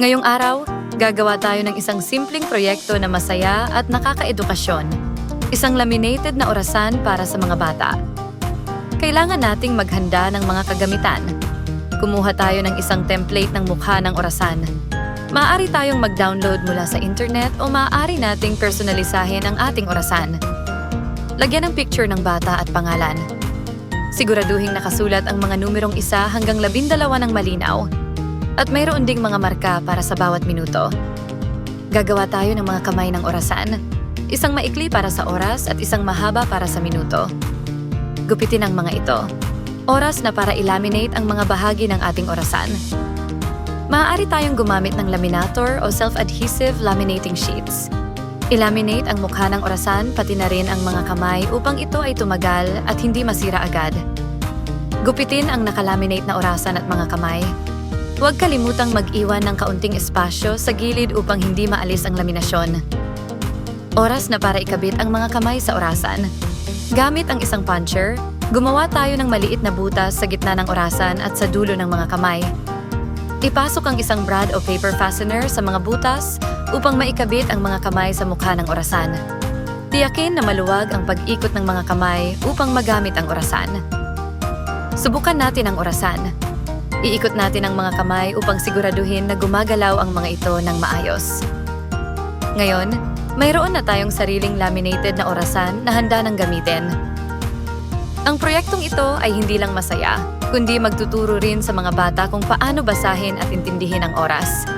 Ngayong araw, gagawa tayo ng isang simpleng proyekto na masaya at nakakaedukasyon. Isang laminated na orasan para sa mga bata. Kailangan nating maghanda ng mga kagamitan. Kumuha tayo ng isang template ng mukha ng orasan. Maaari tayong mag-download mula sa internet o maaari nating personalisahin ang ating orasan. Lagyan ng picture ng bata at pangalan. Siguraduhin nakasulat ang mga numerong isa hanggang labindalawa ng malinaw. At mayroon ding mga marka para sa bawat minuto. Gagawa tayo ng mga kamay ng orasan. Isang maikli para sa oras at isang mahaba para sa minuto. Gupitin ang mga ito. Oras na para ilaminate ang mga bahagi ng ating orasan. Maaari tayong gumamit ng laminator o self-adhesive laminating sheets. Ilaminate ang mukha ng orasan pati na rin ang mga kamay upang ito ay tumagal at hindi masira agad. Gupitin ang nakalaminate na orasan at mga kamay. Huwag kalimutang mag-iwan ng kaunting espasyo sa gilid upang hindi maalis ang laminasyon. Oras na para ikabit ang mga kamay sa orasan. Gamit ang isang puncher, gumawa tayo ng maliit na butas sa gitna ng orasan at sa dulo ng mga kamay. Ipasok ang isang brad o paper fastener sa mga butas upang maikabit ang mga kamay sa mukha ng orasan. Tiyakin na maluwag ang pag-ikot ng mga kamay upang magamit ang orasan. Subukan natin ang orasan. Iikot natin ang mga kamay upang siguraduhin na gumagalaw ang mga ito ng maayos. Ngayon, mayroon na tayong sariling laminated na orasan na handa ng gamitin. Ang proyektong ito ay hindi lang masaya, kundi magtuturo rin sa mga bata kung paano basahin at intindihin ang oras.